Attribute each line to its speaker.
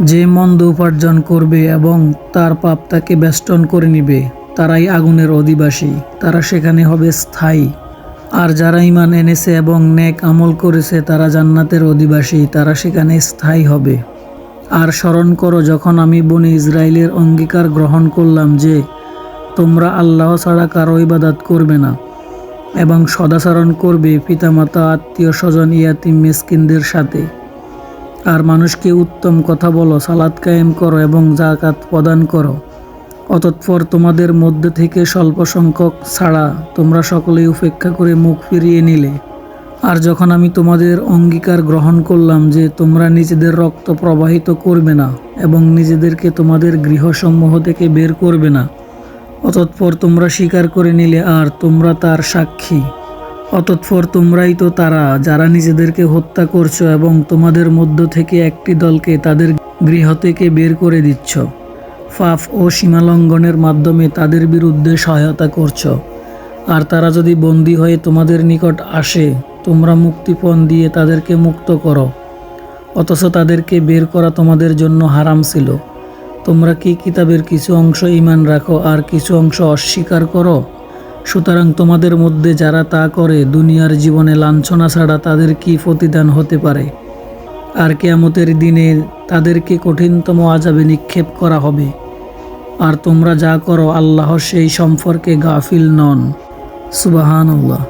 Speaker 1: যে মন্দ উপার্জন করবে এবং তার পাপ তাকে বেষ্টন করে নিবে, তারাই আগুনের অধিবাসী, তারা সেখানে হবে স্থায়ী। আর যারা ইমান এনেছে এবং নেক আমল করেছে, তারা জান্নাতের অধিবাসী, তারা সেখানে স্থায়ী হবে। আর স্মরণ করো, যখন আমি বনি ইসরায়েলের অঙ্গীকার গ্রহণ করলাম যে, তোমরা আল্লাহ ছাড়া কারও ইবাদাত করবে না, এবং সদাচরণ করবে পিতামাতা, আত্মীয় স্বজন, ইয়াতিম, মিসকিনদের সাথে। আর মানুষকে উত্তম কথা বলো, সালাদ কায়েম করো এবং জাকাত প্রদান করো। অতঃপর তোমাদের মধ্যে থেকে স্বল্প সংখ্যক ছাড়া তোমরা সকলেই উপেক্ষা করে মুখ ফিরিয়ে নিলে। আর যখন আমি তোমাদের অঙ্গীকার গ্রহণ করলাম যে তোমরা নিজেদের রক্ত প্রবাহিত করবে না এবং নিজেদেরকে তোমাদের গৃহসমূহ থেকে বের করবে না, অতঃপর তোমরা স্বীকার করে নিলে আর তোমরা তার সাক্ষী। অতঃপর তোমরাই তো তারা, যারা নিজেদেরকে হত্যা করছ এবং তোমাদের মধ্য থেকে একটি দলকে তাদের গৃহ থেকে বের করে দিচ্ছ। ফাফ ও সীমালঙ্ঘনের মাধ্যমে তাদের বিরুদ্ধে সহায়তা করছ। আর তারা যদি বন্দী হয়ে তোমাদের নিকট আসে, তোমরা মুক্তিপণ দিয়ে তাদেরকে মুক্ত করো। অথচ তাদেরকে বের করা তোমাদের জন্য হারাম ছিল। তোমরা কি কিতাবের কিছু অংশ ইমান রাখো আর কিছু অংশ অস্বীকার করো? সুতরাং তোমাদের মধ্যে যারা তা করে, দুনিয়ার জীবনে লাঞ্ছনা ছাড়া তাদের কি প্রতিদান হতে পারে? আর কেয়ামতের দিনে তাদেরকে কঠিনতম আজাবে নিক্ষেপ করা হবে। আর তোমরা যা করো আল্লাহ সেই সম্পর্কে গাফিল নন। সুবাহান আল্লাহ